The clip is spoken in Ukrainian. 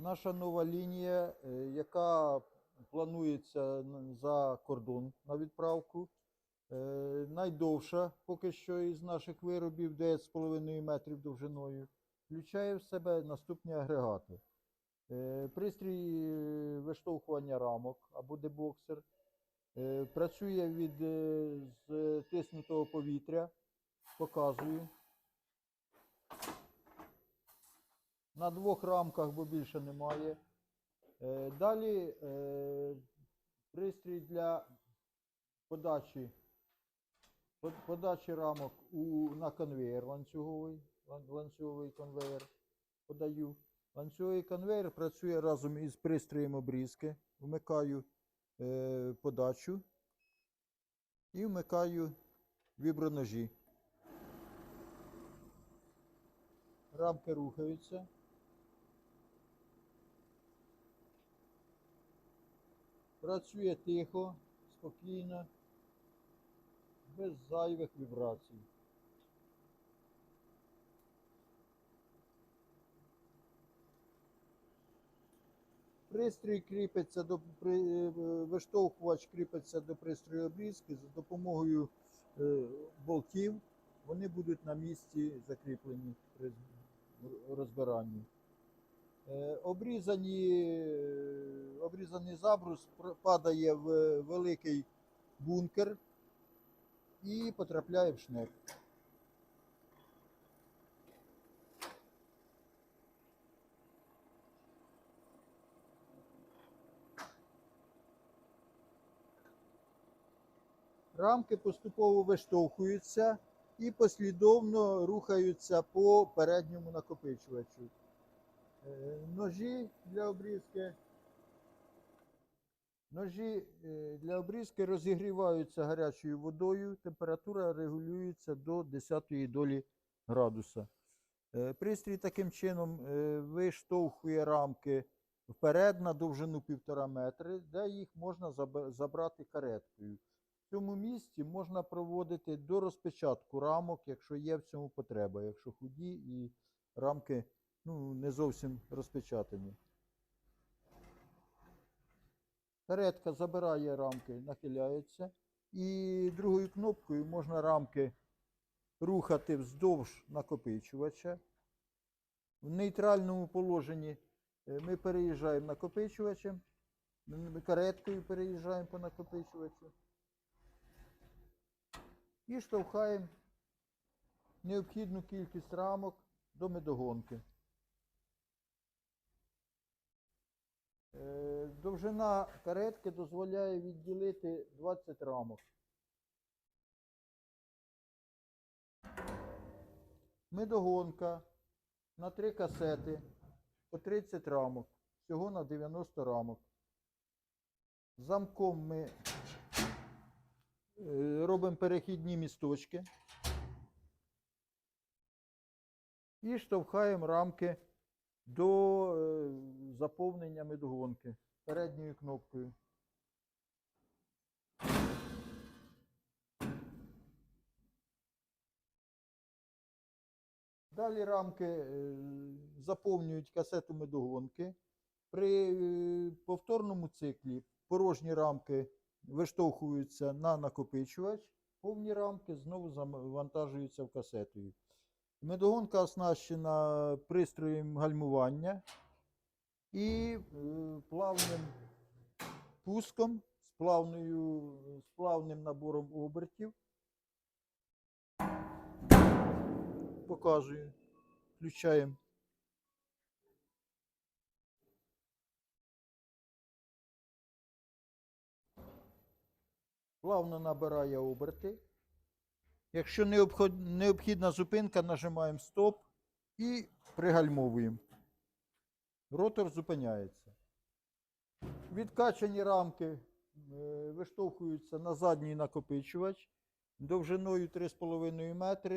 Наша нова лінія, е, яка планується за кордон на відправку. Е, Найдовша поки що із наших виробів 9,5 метрів довжиною. Включає в себе наступні агрегати. Е, Пристрій виштовхування рамок або дебоксер. Працює від е, стиснутого повітря. Показую. На двох рамках, бо більше немає. Е, Далі е, пристрій для подачі, подачі рамок у, на конвейер ланцюговий, ланцюговий конвейер подаю. Ланцюговий конвейер працює разом із пристроєм обрізки. Вмикаю е, подачу і вмикаю віброножі. Рамки рухаються. Працює тихо, спокійно, без зайвих вібрацій. Пристрій кріпиться до е, виштовхувач кріпиться до пристрою обрізки за допомогою е, болтів. Вони будуть на місці закріплені при розбиранні. Е, Обрізані, е, обрізаний забрус падає в великий бункер і потрапляє в шнек. Рамки поступово виштовхуються і послідовно рухаються по передньому накопичувачу. Е, Ножі для обрізки. Ножі е, для обрізки розігріваються гарячою водою. Температура регулюється до 10 долі градуса. Е, Пристрій таким чином виштовхує рамки вперед на довжину 1,5 метри, де їх можна забрати кареткою. В цьому місці можна проводити до розпечатку рамок, якщо є в цьому потреба, якщо худі і рамки ну, не зовсім розпечатані. Каретка забирає рамки, нахиляється. І другою кнопкою можна рамки рухати вздовж накопичувача. В нейтральному положенні е, ми переїжджаємо накопичувачем, ми кареткою переїжджаємо по накопичувачу і штовхаємо необхідну кількість рамок до медогонки. Довжина каретки дозволяє відділити 20 рамок. Медогонка на 3 касети по 30 рамок. Всього на 90 рамок. Замком ми е, робимо перехідні місточки. І штовхаємо рамки до е, заповнення медогонки передньою кнопкою. Далі рамки е, заповнюють касету медогонки. При е, повторному циклі порожні рамки виштовхуються на накопичувач, повні рамки знову завантажуються в касетою. Медогонка оснащена пристроєм гальмування і е, плавним пуском з, плавною, з плавним набором обертів. Показую. Включаємо. Плавно набирає оберти. Якщо необхідна зупинка, нажимаємо стоп і пригальмовуємо. Ротор зупиняється. Відкачані рамки е, виштовхуються на задній накопичувач довжиною 3,5 метри.